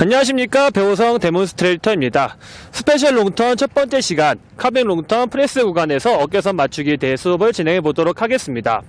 안녕하십니까 배우성 데몬스트레이터입니다. 스페셜 롱턴 첫 번째 시간 카빙 롱턴 프레스 구간에서 어깨선 맞추기에 대해 수업을 진행해 보도록 하겠습니다.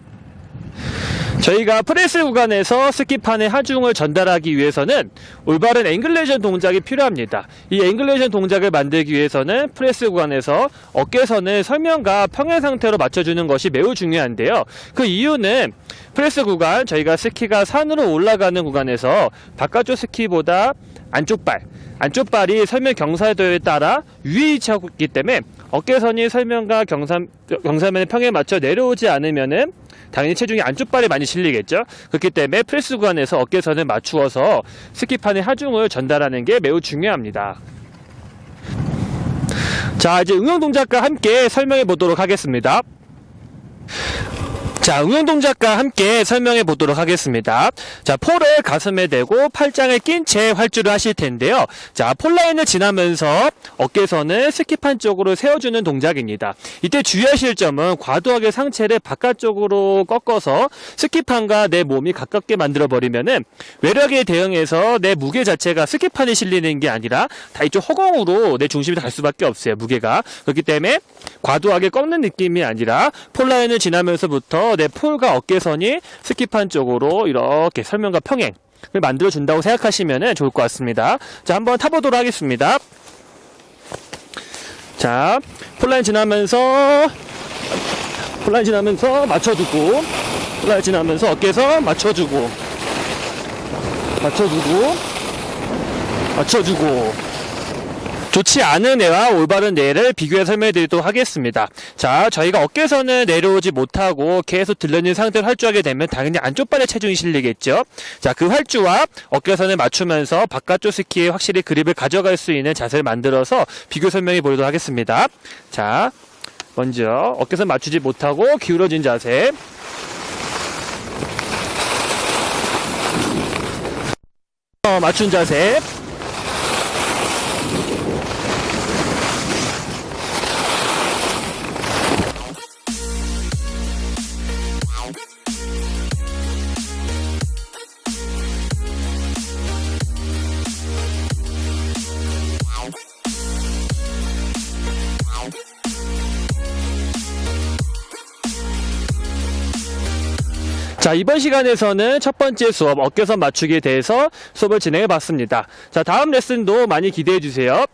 저희가 프레스 구간에서 스키판의 하중을 전달하기 위해서는 올바른 앵글레이션 동작이 필요합니다. 이 앵글레이션 동작을 만들기 위해서는 프레스 구간에서 어깨선을 설명과 평행 상태로 맞춰주는 것이 매우 중요한데요. 그 이유는 프레스 구간 저희가 스키가 산으로 올라가는 구간에서 바깥쪽 스키보다 안쪽 발, 안쪽 발이 설명 경사도에 따라 위에 위치하고 있기 때문에 어깨선이 설명과 경사, 경사면의 평에 맞춰 내려오지 않으면은 당연히 체중이 안쪽 발에 많이 실리겠죠. 그렇기 때문에 프레스 구간에서 어깨선을 맞추어서 스키판의 하중을 전달하는 게 매우 중요합니다. 자, 이제 응용 동작과 함께 설명해 보도록 하겠습니다. 자, 응용 동작과 함께 설명해 보도록 하겠습니다. 자, 폴을 가슴에 대고 팔짱을 낀 채 활주를 하실 텐데요. 자, 폴라인을 지나면서 어깨선을 스키판 쪽으로 세워주는 동작입니다. 이때 주의하실 점은 과도하게 상체를 바깥쪽으로 꺾어서 스키판과 내 몸이 가깝게 만들어 버리면은 외력에 대응해서 내 무게 자체가 스키판에 실리는 게 아니라 다 이쪽 허공으로 내 중심이 갈 수밖에 없어요. 무게가. 그렇기 때문에 과도하게 꺾는 느낌이 아니라 폴라인을 지나면서부터 내 폴과 어깨선이 스키판 쪽으로 이렇게 설명과 평행 을 만들어 준다고 생각하시면 좋을 것 같습니다. 자, 한번 타보도록 하겠습니다. 자, 폴라인 지나면서 폴라인 지나면서 맞춰주고 폴라인 지나면서 어깨선 맞춰주고 맞춰주고 맞춰주고 좋지 않은 애와 올바른 애를 비교해 설명해 드리도록 하겠습니다. 자, 저희가 어깨선을 내려오지 못하고 계속 들려있는 상태로 활주하게 되면 당연히 안쪽 발에 체중이 실리겠죠. 자, 그 활주와 어깨선을 맞추면서 바깥쪽 스키에 확실히 그립을 가져갈 수 있는 자세를 만들어서 비교 설명해 보도록 하겠습니다. 자, 먼저 어깨선 맞추지 못하고 기울어진 자세. 어, 맞춘 자세. 자, 이번 시간에서는 첫 번째 수업 어깨선 맞추기에 대해서 수업을 진행해 봤습니다. 자, 다음 레슨도 많이 기대해 주세요.